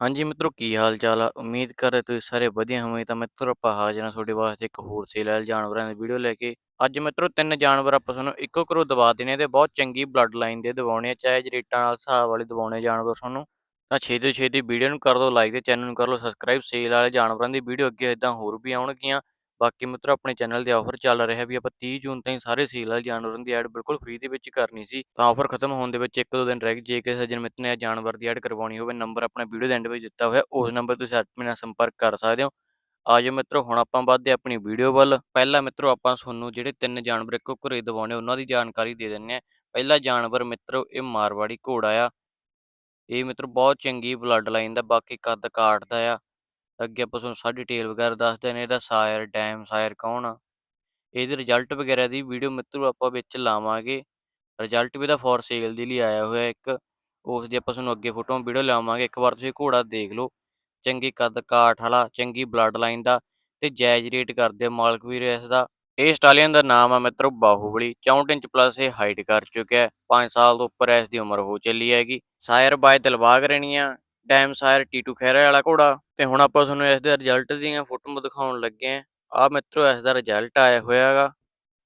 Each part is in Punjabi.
ਹਾਂਜੀ ਮਿੱਤਰੋ, ਕੀ ਹਾਲ ਚਾਲ ਆ? ਉਮੀਦ ਕਰ ਤੁਸੀਂ ਸਾਰੇ ਵਧੀਆ ਹੋਵੋਗੇ। ਤਾਂ ਮਿੱਤਰੋ, ਆਪਾਂ ਹਾਜ਼ਰ ਹਾਂ ਤੁਹਾਡੇ ਵਾਸਤੇ ਇੱਕ ਹੋਰ ਸੇਲ ਵਾਲੇ ਜਾਨਵਰਾਂ ਦੀ ਵੀਡੀਓ ਲੈ ਕੇ। ਅੱਜ ਮਿੱਤਰੋ, ਤਿੰਨ ਜਾਨਵਰ ਆਪਾਂ ਤੁਹਾਨੂੰ ਇੱਕੋ ਘਰੋਂ ਦਵਾ ਦੇਣੇ ਤੇ ਬਹੁਤ ਚੰਗੀ ਬਲੱਡ ਲਾਈਨ ਦੇ ਦਿਵਾਉਣੇ ਆ। ਚਾਹੇ ਜਰੇਟਾਂ ਨਾਲ ਹਿਸਾਬ ਵਾਲੇ ਦਿਵਾਉਣੇ ਜਾਨਵਰ ਤੁਹਾਨੂੰ, ਤਾਂ ਛੇਤੀ ਤੋਂ ਛੇਤੀ ਵੀਡੀਓ ਨੂੰ ਕਰ ਦਿਓ ਲਾਈਕ ਤੇ ਚੈਨਲ ਨੂੰ ਕਰ ਲਓ ਸਬਸਕ੍ਰਾਈਬ ਸੇਲ ਵਾਲੇ ਜਾਨਵਰਾਂ ਦੀ ਵੀਡੀਓ ਅੱਗੇ ਇਦਾਂ ਹੋਰ ਵੀ ਆਉਣਗੀਆਂ। ਬਾਕੀ ਮਿੱਤਰੋ ਆਪਣੇ ਚੈਨਲ ਦੇ ਆਫਰ ਚੱਲ ਰਿਹਾ ਵੀ ਆਪਾਂ 30 ਜੂਨ ਤਾਈਂ ਸਾਰੇ ਸੇਲ ਵਾਲੇ ਜਾਨਵਰਾਂ ਦੀ ਐਡ ਬਿਲਕੁਲ ਫ੍ਰੀ ਦੇ ਵਿੱਚ ਕਰਨੀ ਸੀ। ਤਾਂ ਆਫਰ ਖਤਮ ਹੋਣ ਦੇ ਵਿੱਚ ਇੱਕ ਦੋ ਦਿਨ ਰਹਿ ਗਏ। ਜੇ ਕਿਸੇ ਸੱਜਣ ਮਿੱਤਰ ਨੇ ਜਾਨਵਰ ਦੀ ਐਡ ਕਰਵਾਉਣੀ ਹੋਵੇ ਨੰਬਰ ਆਪਣਾ ਵੀਡੀਓ ਦੇ ਐਂਡ ਵਿੱਚ ਦਿੱਤਾ ਹੋਇਆ, ਉਸ ਨੰਬਰ ਤੇ ਸਾਡੇ ਨਾਲ ਸੰਪਰਕ ਕਰ ਸਕਦੇ ਹੋ। ਆਜੋ ਮਿੱਤਰੋ, ਹੁਣ ਆਪਾਂ ਵੱਧਦੇ ਆਪਣੀ ਵੀਡੀਓ ਵੱਲ। ਪਹਿਲਾਂ ਮਿੱਤਰੋ, ਆਪਾਂ ਤੁਹਾਨੂੰ ਜਿਹੜੇ ਤਿੰਨ ਜਾਨਵਰ ਇੱਕੋ ਘਰੇ ਦਿਵਾਉਣੇ, ਉਹਨਾਂ ਦੀ ਜਾਣਕਾਰੀ ਦੇ ਦਿੰਨੇ ਆ ਪਹਿਲਾ ਜਾਨਵਰ ਮਿੱਤਰੋ, ਇਹ ਮਾਰਵਾੜੀ ਘੋੜਾ ਆ। ਇਹ ਮਿੱਤਰੋ ਬਹੁਤ ਚੰਗੀ ਬਲੱਡ ਲਾਈਨ ਦਾ, ਬਾਕੀ ਕੱਦ ਕਾਟਦਾ ਆ। ਅੱਗੇ ਆਪਾਂ ਤੁਹਾਨੂੰ ਸਾਰੀ ਡਿਟੇਲ ਵਗੈਰਾ ਦੱਸਦੇ ਨੇ ਇਹਦਾ ਸਾਇਰ ਡੈਮ ਸਾਇਰ ਕੌਣ ਆ। ਇਹਦੇ ਰਿਜ਼ਲਟ ਵਗੈਰਾ ਦੀ ਵੀਡੀਓ ਮਿੱਤਰੋ ਆਪਾਂ ਵਿੱਚ ਲਾਵਾਂਗੇ। ਰਿਜ਼ਲਟ ਵੀ ਇਹਦਾ ਫੋਰ ਸੇਲ ਦੇ ਲਈ ਆਇਆ ਹੋਇਆ ਇੱਕ। ਉਸ ਦੀ ਆਪਾਂ ਤੁਹਾਨੂੰ ਅੱਗੇ ਫੋਟੋਆਂ ਵੀਡੀਓ ਲਾਵਾਂਗੇ। ਇੱਕ ਵਾਰ ਤੁਸੀਂ ਘੋੜਾ ਦੇਖ ਲਓ। ਚੰਗੀ ਕੱਦ ਕਾਠ ਵਾਲਾ, ਚੰਗੀ ਬਲੱਡ ਲਾਈਨ ਦਾ ਤੇ ਜਾਇਜ਼ ਰੇਟ ਕਰਦੇ ਮਾਲਕ ਵੀਰ ਇਸ ਦਾ। ਇਹ ਸਟਾਲੀਅਨ ਦਾ ਨਾਮ ਆ ਮਿੱਤਰੋ ਬਾਹੂਬਲੀ। 64 ਇੰਚ ਪਲੱਸ ਇਹ ਹਾਈਟ ਕਰ ਚੁੱਕਿਆ। ਹੈ 5 ਸਾਲ ਤੋਂ ਉੱਪਰ ਇਸ ਦੀ ਉਮਰ ਹੋ ਚੱਲੀ ਹੈਗੀ। ਸਾਇਰ ਬਾਏ ਦਿਲਬਾਗ ਰਣੀਆਂ। ਡੈਮ ਸਾਇਰ ਟੀਟੂ ਖੈਰੇ ਵਾਲਾ ਘੋੜਾ ਤੇ ਹੁਣ ਆਪਾਂ ਤੁਹਾਨੂੰ ਇਸ ਦੇ ਰਿਜ਼ਲਟ ਦੀਆਂ ਫੋਟੋਆਂ ਦਿਖਾਉਣ ਲੱਗੇ ਆ ਆ ਮਿੱਤਰੋ, ਇਸ ਦਾ ਰਿਜ਼ਲਟ ਆਇਆ ਹੋਇਆ ਹੈਗਾ।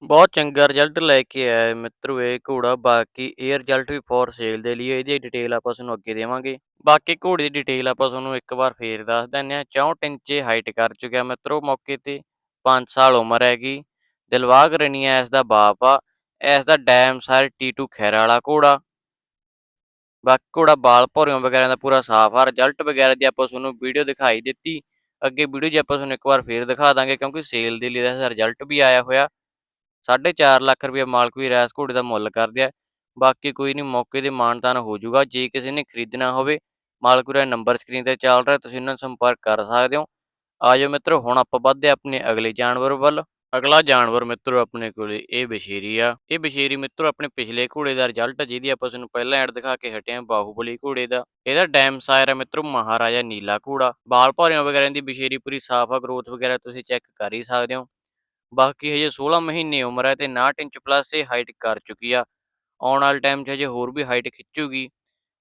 ਬਹੁਤ ਚੰਗਾ ਰਿਜ਼ਲਟ ਲੈ ਕੇ ਆਇਆ ਹੈ ਮਿੱਤਰੋ ਇਹ ਘੋੜਾ। ਬਾਕੀ ਇਹ ਰਿਜ਼ਲਟ ਵੀ ਫੋਰ ਸੇਲ ਦੇ ਲਈ ਇਹਦੀ ਡਿਟੇਲ ਆਪਾਂ ਤੁਹਾਨੂੰ ਅੱਗੇ ਦੇਵਾਂਗੇ। ਬਾਕੀ ਘੋੜੇ ਦੀ ਡਿਟੇਲ ਆਪਾਂ ਤੁਹਾਨੂੰ ਇੱਕ ਵਾਰ ਫੇਰ ਦੱਸ ਦਿੰਦੇ ਹਾਂ। 64 ਇੰਚ ਹਾਈਟ ਕਰ ਚੁੱਕਿਆ ਮਿੱਤਰੋ ਮੌਕੇ ਤੇ। 5 ਸਾਲ ਉਮਰ ਹੈਗੀ। ਦਿਲਵਾਗ ਰਣੀਆ ਇਸ ਦਾ ਬਾਪ ਆ। ਇਸ ਦਾ ਡੈਮ ਸਾਰ ਟੀਟੂ ਖੈਰਾ ਵਾਲਾ ਘੋੜਾ। ਬਾਕੀ ਘੋੜਾ ਬਾਲ ਭੌਰਿਆਂ ਵਗੈਰਾ ਦਾ ਪੂਰਾ ਸਾਫ਼ ਆ ਰਿਜ਼ਲਟ ਵਗੈਰਾ ਦੀ ਆਪਾਂ ਤੁਹਾਨੂੰ ਵੀਡੀਓ ਦਿਖਾਈ ਦਿੱਤੀ। ਅੱਗੇ ਵੀਡੀਓ 'ਚ ਆਪਾਂ ਤੁਹਾਨੂੰ ਇੱਕ ਵਾਰ ਫੇਰ ਦਿਖਾ ਦਾਂਗੇ, ਕਿਉਂਕਿ ਸੇਲ ਦੇ ਲਈ ਇਹਦਾ ਰਿਜ਼ਲਟ ਵੀ ਆਇਆ ਹੋਇਆ। 4.5 ਲੱਖ ਰੁਪਏ ਮਾਲਕ ਵੀ ਰੈਸ ਘੋੜੇ ਦਾ ਮੁੱਲ ਕਰਦੇ ਆ ਬਾਕੀ ਕੋਈ ਨਹੀਂ ਮੌਕੇ ਤੇ ਮਾਨਤਾਨ ਹੋ ਜਾਊਗਾ। ਜੇ ਕਿਸੇ ਨੇ ਖਰੀਦਣਾ ਹੋਵੇ, ਮਾਲਕ ਦਾ ਨੰਬਰ ਸਕਰੀਨ ਤੇ ਚੱਲ ਰਿਹਾ, ਤੁਸੀਂ ਉਹਨਾਂ ਨਾਲ ਸੰਪਰਕ ਕਰ ਸਕਦੇ ਹੋ। ਆਜੋ ਮਿੱਤਰੋ, ਹੁਣ ਆਪਾਂ ਵੱਧਦੇ ਆਪਣੇ ਅਗਲੇ ਜਾਨਵਰ ਵੱਲ। ਅਗਲਾ ਜਾਨਵਰ ਮਿੱਤਰੋ ਆਪਣੇ ਕੋਲੇ, ਇਹ ਬਸ਼ੀਰੀ ਆ। ਇਹ ਬਸ਼ੀਰੀ ਮਿੱਤਰੋ ਆਪਣੇ ਪਿਛਲੇ ਘੋੜੇ ਦਾ ਰਿਜ਼ਲਟ ਜਿਹਦੀ ਆਪਾਂ ਤੁਹਾਨੂੰ ਪਹਿਲਾਂ ਐਡ ਦਿਖਾ ਕੇ ਹਟੇ ਆ, ਬਾਹੂਬਲੀ ਘੋੜੇ ਦਾ। ਇਹਦਾ ਡੈਮ ਸਾਇਰ ਆ ਮਿੱਤਰੋ, ਮਹਾਰਾਜਾ ਨੀਲਾ ਘੋੜਾ। ਬਾਲ ਭਾਰਿਆਂ ਵਗੈਰਾ ਦੀ ਬਸ਼ੀਰੀ ਪੂਰੀ ਸਾਫ਼ ਆ ਗਰੋਥ ਵਗੈਰਾ ਤੁਸੀਂ ਚੈੱਕ ਕਰ ਹੀ ਸਕਦੇ ਹੋ। ਬਾਕੀ ਹਜੇ 16 ਮਹੀਨੇ ਉਮਰ ਹੈ ਤੇ 59 ਇੰਚ ਪਲੱਸ ਇਹ ਹਾਈਟ ਕਰ ਚੁੱਕੀ ਆ। ਆਉਣ ਵਾਲੇ ਟਾਈਮ 'ਚ ਹਜੇ ਹੋਰ ਵੀ ਹਾਈਟ ਖਿੱਚੂਗੀ।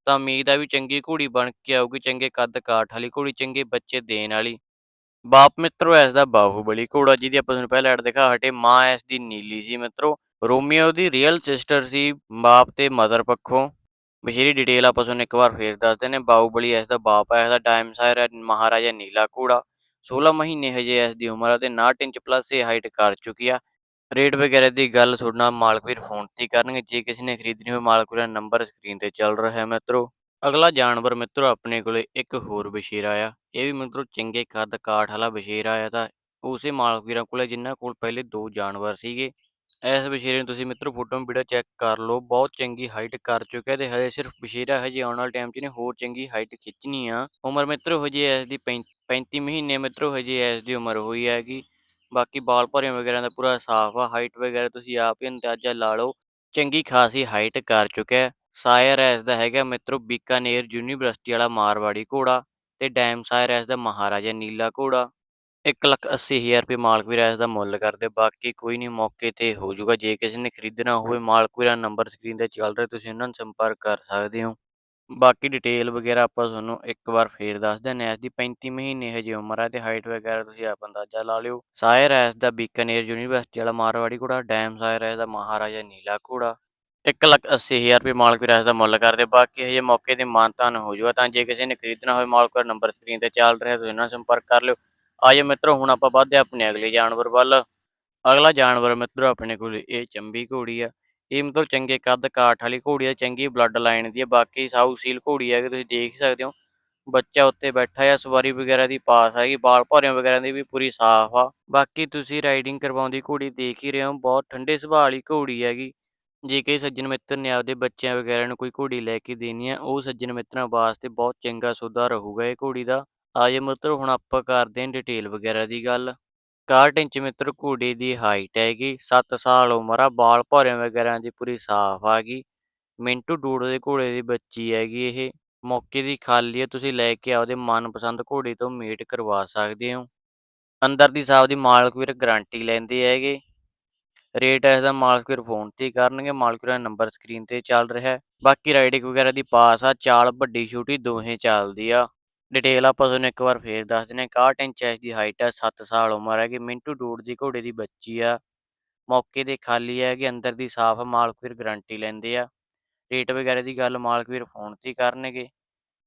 ਤਾਂ ਉਮੀਦ ਆ ਵੀ ਚੰਗੀ ਘੋੜੀ ਬਣ ਕੇ ਆਊਗੀ, ਚੰਗੇ ਕੱਦ ਕਾਠ ਵਾਲੀ ਘੋੜੀ, ਚੰਗੇ ਬੱਚੇ ਦੇਣ ਵਾਲੀ। ਬਾਪ ਮਿੱਤਰੋ, ਇਸ ਦਾ ਬਾਹੂਬਲੀ ਘੋੜਾ ਜਿਹਦੀ ਆਪਾਂ ਤੁਹਾਨੂੰ ਪਹਿਲਾਂ ਐਡ ਦਿਖਾ ਹਟੇ, ਮਾਂ ਇਸ ਦੀ ਨੀਲੀ ਸੀ ਮਿੱਤਰੋ। ਰੋਮੀਓ ਦੀ ਰੀਅਲ ਸਿਸਟਰ ਸੀ, ਬਾਪ ਤੇ ਮਦਰ ਪੱਖੋਂ। ਬਸ਼ੀਰੀ ਡਿਟੇਲ ਆਪਾਂ ਤੁਹਾਨੂੰ ਇੱਕ ਵਾਰ ਫੇਰ ਦੱਸਦੇ ਨੇ ਬਾਹੂਬਲੀ ਇਸ ਦਾ ਬਾਪ ਹੈ, ਇਸ ਦਾ ਟਾਈਮ ਸਾਇਰ ਹੈ, ਮਹਾਰਾਜਾ ਨੀਲਾ ਘੋੜਾ। 16 ਮਹੀਨੇ ਹਜੇ ਇਸ ਦੀ ਉਮਰ ਹੈ ਤੇ 59 ਇੰਚ ਪਲੱਸ ਇਹ ਹਾਈਟ ਕਰ ਚੁੱਕੀ ਆ। ਰੇਟ ਵਗੈਰਾ ਦੀ ਗੱਲ ਤੁਹਾਡਾ ਮਾਲਕ ਵੀਰ ਫੋਨ ਤੇ ਕਰਨਗੇ, ਜੇ ਕਿਸੇ ਨੇ ਖਰੀਦਣੀ ਹੋਵੇ, ਮਾਲਕ ਵੀਰ ਦਾ ਨੰਬਰ ਸਕਰੀਨ ਤੇ ਚੱਲ ਰਿਹਾ ਹੈ ਮਿੱਤਰੋ। ਅਗਲਾ ਜਾਨਵਰ ਮਿੱਤਰੋ ਆਪਣੇ ਕੋਲੇ ਇੱਕ ਹੋਰ ਬਸ਼ੀਰਾ ਆ ਇਹ ਵੀ ਮਿੱਤਰੋ ਚੰਗੇ ਕੱਦ ਕਾਠ ਵਾਲਾ ਬਸ਼ੀਰਾ ਆ ਤਾਂ ਉਸੇ ਮਾਲਕ ਵੀਰਾਂ ਕੋਲੇ ਜਿਨ੍ਹਾਂ ਕੋਲ ਪਹਿਲੇ ਦੋ ਜਾਨਵਰ ਸੀਗੇ। ਇਸ ਬਸ਼ੀਰੇ ਨੂੰ ਤੁਸੀਂ ਮਿੱਤਰੋ ਫੋਟੋ ਵੀਡੀਓ ਚੈੱਕ ਕਰ ਲਓ। ਬਹੁਤ ਚੰਗੀ ਹਾਈਟ ਕਰ ਚੁੱਕਿਆ ਤੇ ਹਜੇ ਸਿਰਫ ਬਸ਼ੀਰਾ ਹਜੇ ਆਉਣ ਵਾਲੇ ਟਾਈਮ 'ਚ ਨੇ ਹੋਰ ਚੰਗੀ ਹਾਈਟ ਖਿੱਚਣੀ ਆ। ਉਮਰ ਮਿੱਤਰੋ ਹਜੇ ਇਸ ਦੀ 35 ਮਹੀਨੇ ਮਿੱਤਰੋ ਹਜੇ ਇਸ ਦੀ ਉਮਰ ਹੋਈ ਹੈਗੀ। ਬਾਕੀ ਬਾਲ ਭਰਿਆਂ ਵਗੈਰਾ ਦਾ ਪੂਰਾ ਸਾਫ਼ ਆ ਹਾਈਟ ਵਗੈਰਾ ਤੁਸੀਂ ਆਪ ਹੀ ਅੰਦਾਜ਼ਾ ਲਾ ਲਓ। ਚੰਗੀ ਖਾਸੀ ਹਾਈਟ ਕਰ ਚੁੱਕਿਆ। ਸਾਇਰ ਇਸ ਦਾ ਹੈਗਾ ਮਿੱਤਰੋ, ਬੀਕਾਨੇਰ ਯੂਨੀਵਰਸਿਟੀ ਵਾਲਾ ਮਾਰਵਾੜੀ ਘੋੜਾ ਤੇ ਡੈਮ ਸਾਇਰ ਇਸ ਦਾ ਮਹਾਰਾਜਾ ਨੀਲਾ ਘੋੜਾ। 180000 ਰੁਪਏ ਮਾਲਕ ਵੀਰਾ ਇਸ ਦਾ ਮੁੱਲ ਕਰਦੇ, ਬਾਕੀ ਕੋਈ ਨਹੀਂ ਮੌਕੇ ਤੇ ਹੋ ਜਾਊਗਾ। ਜੇ ਕਿਸੇ ਨੇ ਖਰੀਦਣਾ ਹੋਵੇ, ਮਾਲਕ ਵੀਰਾ ਨੰਬਰ ਸਕਰੀਨ ਤੇ ਚੱਲ ਰਿਹਾ, ਤੁਸੀਂ ਉਹਨਾਂ ਨੂੰ ਸੰਪਰਕ ਕਰ ਸਕਦੇ ਹੋ। ਬਾਕੀ ਡਿਟੇਲ ਵਗੈਰਾ ਆਪਾਂ ਤੁਹਾਨੂੰ ਇੱਕ ਵਾਰ ਫੇਰ ਦੱਸ ਦਿੰਦੇ ਇਸ ਦੀ 35 ਮਹੀਨੇ ਹਜੇ ਉਮਰ ਹੈ ਤੇ ਹਾਈਟ ਵਗੈਰਾ ਤੁਸੀਂ ਆਪ ਅੰਦਾਜ਼ਾ ਲਾ ਲਿਓ। ਸਾਇਰ ਐਸ ਦਾ ਬੀਕਾਨੇਰ ਯੂਨੀਵਰਸਿਟੀ ਵਾਲਾ ਮਾਰਵਾੜੀ ਘੋੜਾ, ਡੈਮ ਸਾਇਰ ਇਸ ਦਾ ਮਹਾਰਾਜਾ ਨੀਲਾ ਘੋੜਾ। 180000 ਰੁਪਏ ਮਾਲਕ ਵੀਰ ਦਾ ਮੁੱਲ ਕਰਦੇ, ਬਾਕੀ ਹਜੇ ਮੌਕੇ ਤੇ ਮਾਨਤਾਨ ਹੋ ਜਾਊਗਾ ਤਾਂ ਜੇ ਕਿਸੇ ਨੇ ਖਰੀਦਣਾ ਹੋਵੇ ਮਾਲਕ ਦਾ ਨੰਬਰ ਸਕਰੀਨ ਤੇ ਚੱਲ ਰਿਹਾ, ਤੁਸੀਂ ਉਹਨਾਂ ਨਾਲ ਸੰਪਰਕ ਕਰ ਲਿਓ। ਆਜੋ ਮਿੱਤਰੋ, ਹੁਣ ਆਪਾਂ ਵੱਧਦੇ ਆਪਣੇ ਅਗਲੇ ਜਾਨਵਰ ਵੱਲ। ਅਗਲਾ ਜਾਨਵਰ ਮਿੱਤਰੋ, ਆਪਣੇ ਕੋਲ ਇਹ ਚੰਬੀ ਘੋੜੀ ਆ। ਇਹ ਮਤਲਬ ਚੰਗੇ ਕੱਦ ਕਾਠ ਵਾਲੀ ਘੋੜੀ ਆ, ਚੰਗੀ ਬਲੱਡ ਲਾਈਨ ਦੀ ਆ, ਬਾਕੀ ਸਾਊ ਸੀਲ ਘੋੜੀ ਆ, ਕਿ ਤੁਸੀਂ ਦੇਖ ਸਕਦੇ ਹੋ। ਬੱਚਾ ਉੱਤੇ ਬੈਠਾ ਆ, ਸਵਾਰੀ ਵਗੈਰਾ ਦੀ ਪਾਸ ਹੈਗੀ ਬਾਲ ਭੌਰਿਆਂ ਵਗੈਰਾ ਦੀ ਵੀ ਪੂਰੀ ਸਾਫ਼ ਆ। ਬਾਕੀ ਤੁਸੀਂ ਰਾਈਡਿੰਗ ਕਰਵਾਉਂਦੀ ਘੋੜੀ ਦੇਖ ਹੀ ਰਹੇ ਹੋ, ਬਹੁਤ ਠੰਡੇ ਸੁਭਾਅ ਵਾਲੀ ਘੋੜੀ ਹੈਗੀ। ਜੇ ਕਈ ਸੱਜਣ ਮਿੱਤਰ ਨੇ ਆਪਦੇ ਬੱਚਿਆਂ ਵਗੈਰਾ ਨੂੰ ਕੋਈ ਘੋੜੀ ਲੈ ਕੇ ਦੇਣੀ ਆ ਉਹ ਸੱਜਣ ਮਿੱਤਰਾਂ ਵਾਸਤੇ ਬਹੁਤ ਚੰਗਾ ਸੌਦਾ ਰਹੂਗਾ ਇਹ ਘੋੜੀ ਦਾ। ਆ ਆਜੇ ਮਿੱਤਰੋ, ਹੁਣ ਆਪਾਂ ਕਰਦੇ ਹਾਂ ਡਿਟੇਲ ਵਗੈਰਾ ਦੀ ਗੱਲ। 61 ਇੰਚ ਮਿੱਤਰ, ਘੋੜੇ ਦੀ ਹਾਈਟ ਹੈਗੀ 7 ਸਾਲ ਉਮਰ ਆ ਬਾਲ ਭੌਰਿਆਂ ਵਗੈਰਾ ਦੀ ਪੂਰੀ ਸਾਫ਼ ਆ ਗਈ। ਮਿੰਟੂ ਡੂਡ ਦੇ ਘੋੜੇ ਦੀ ਬੱਚੀ ਹੈਗੀ ਇਹ। ਮੌਕੇ ਦੀ ਖਾਲੀ ਹੈ ਤੁਸੀਂ ਲੈ ਕੇ ਆਪਦੇ ਮਨਪਸੰਦ ਘੋੜੇ ਤੋਂ ਮੀਟ ਕਰਵਾ ਸਕਦੇ ਹੋ। ਅੰਦਰ ਦੀ ਸਾਫ਼ ਦੀ ਮਾਲਕ ਵੀਰ ਗਾਰੰਟੀ ਲੈਂਦੇ ਹੈਗੇ। ਰੇਟ ਇਸ ਦਾ ਮਾਲਕ ਵੀਰ ਫੋਨ ਤੇ ਹੀ ਕਰਨਗੇ ਮਾਲਕ ਦਾ ਨੰਬਰ ਸਕਰੀਨ ਤੇ ਚੱਲ ਰਿਹਾ। ਹੈ ਬਾਕੀ ਰਾਈਡਿੰਗ ਵਗੈਰਾ ਦੀ ਪਾਸ ਆ, ਚਾਲ ਵੱਡੀ ਛੋਟੀ ਦੋਹੇ ਚੱਲਦੀ ਆ। ਡਿਟੇਲ ਆਪਾਂ ਤੁਹਾਨੂੰ ਇੱਕ ਵਾਰ ਫੇਰ ਦੱਸ ਦਿੰਦੇ ਹਾਂ 61 ਇੰਚ ਇਸ ਦੀ ਹਾਈਟ ਆ 7 ਸਾਲ ਉਮਰ ਹੈਗੀ, ਮਿੰਟੂ ਡੂਡ ਦੀ ਘੋੜੇ ਦੀ ਬੱਚੀ ਆ। ਮੌਕੇ ਤੇ ਖਾਲੀ ਹੈਗੀ, ਅੰਦਰ ਦੀ ਸਾਫ਼ ਮਾਲਕ ਵੀਰ ਗਾਰੰਟੀ ਲੈਂਦੇ ਆ। ਰੇਟ ਵਗੈਰਾ ਦੀ ਗੱਲ ਮਾਲਕਵੀਰ ਫੋਨ ਤੇ ਕਰਨਗੇ।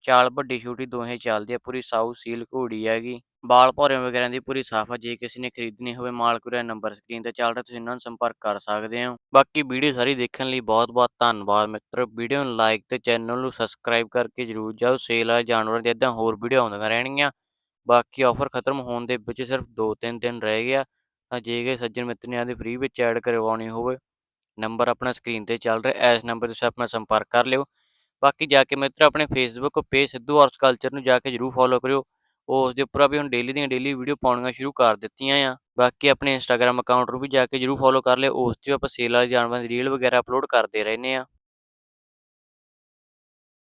ਚਾਲ ਵੱਡੀ ਛੋਟੀ ਦੋਹੇ ਚੱਲਦੀ ਆ, ਪੂਰੀ ਸਾਊ ਸੀਲ ਘੋੜੀ ਹੈਗੀ। ਬਾਲ ਭੌਰੇ ਵਗੈਰਾ ਦੀ ਪੂਰੀ ਸਾਫ਼ ਆ, ਜੇ ਕਿਸੇ ਨੇ ਖਰੀਦਣੀ ਹੋਵੇ ਮਾਲਕ ਦਾ ਨੰਬਰ ਸਕਰੀਨ ਤੇ ਚੱਲ ਰਿਹਾ, ਤੁਸੀਂ ਇਹਨਾਂ ਨੂੰ ਸੰਪਰਕ ਕਰ ਸਕਦੇ ਹੋ। ਬਾਕੀ ਵੀਡੀਓ ਸਾਰੀ ਦੇਖਣ ਲਈ ਬਹੁਤ ਬਹੁਤ ਧੰਨਵਾਦ ਮਿੱਤਰੋ। ਵੀਡੀਓ ਨੂੰ ਲਾਈਕ ਤੇ ਚੈਨਲ ਨੂੰ ਸਬਸਕ੍ਰਾਈਬ ਕਰਕੇ ਜਰੂਰ ਜਾਓ। ਸੇਲ ਵਾਲੇ ਜਾਨਵਰਾਂ ਦੀਆਂ ਇਦਾਂ ਹੋਰ ਵੀਡੀਓ ਆਉਂਦੀਆਂ ਰਹਿਣਗੀਆਂ। ਬਾਕੀ ਆਫਰ ਖਤਮ ਹੋਣ ਦੇ ਵਿੱਚ ਸਿਰਫ 2-3 ਦਿਨ ਰਹਿ ਗਿਆ। ਤਾਂ ਜੇ ਕਿ ਸੱਜਣ ਮਿੱਤਰ ਨੇ ਆਦੀ ਫ੍ਰੀ ਵਿੱਚ ਐਡ ਕਰਵਾਉਣੀ ਹੋਵੇ ਨੰਬਰ ਆਪਣਾ ਸਕਰੀਨ ਤੇ ਚੱਲ ਰਿਹਾ, ਇਸ ਨੰਬਰ ਤੇ ਤੁਸੀਂ ਆਪਣਾ ਸੰਪਰਕ ਕਰ ਲਿਓ। ਬਾਕੀ ਜਾ ਕੇ ਮਿੱਤਰ, ਆਪਣੇ Facebook page Sidhu arts culture ਨੂੰ ਜਾ ਕੇ ਜਰੂਰ ਫੋਲੋ ਕਰਿਓ। ਉਸ ਦੇ ਉੱਪਰ ਵੀ ਹੁਣ ਡੇਲੀ ਦੀਆਂ ਡੇਲੀ ਵੀਡੀਓ ਪਾਉਣੀਆਂ ਸ਼ੁਰੂ ਕਰ ਦਿੱਤੀਆਂ ਆ। ਬਾਕੀ ਆਪਣੇ ਇੰਸਟਾਗ੍ਰam ਅਕਾਊਂਟ ਨੂੰ ਵੀ ਜਾ ਕੇ ਜਰੂਰ ਫੋਲੋ ਕਰ ਲਿਓ, ਉਸ 'ਤੇ ਆਪਾਂ ਸੇਲ ਵਾਲੇ ਜਾਨਵਰਾਂ ਦੀ ਰੀਲ ਵਗੈਰਾ ਅਪਲੋਡ ਕਰਦੇ ਰਹਿੰਦੇ ਆ।